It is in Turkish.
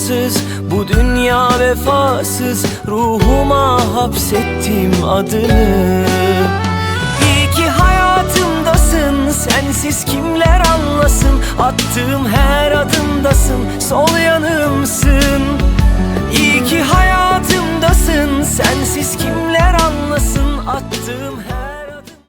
anlamsız, bu dünya vefasız. Ruhuma hapsettim adını. İyi ki hayatımdasın, sensiz kimler anlasın? Attığım her adımdasın, sol yanımsın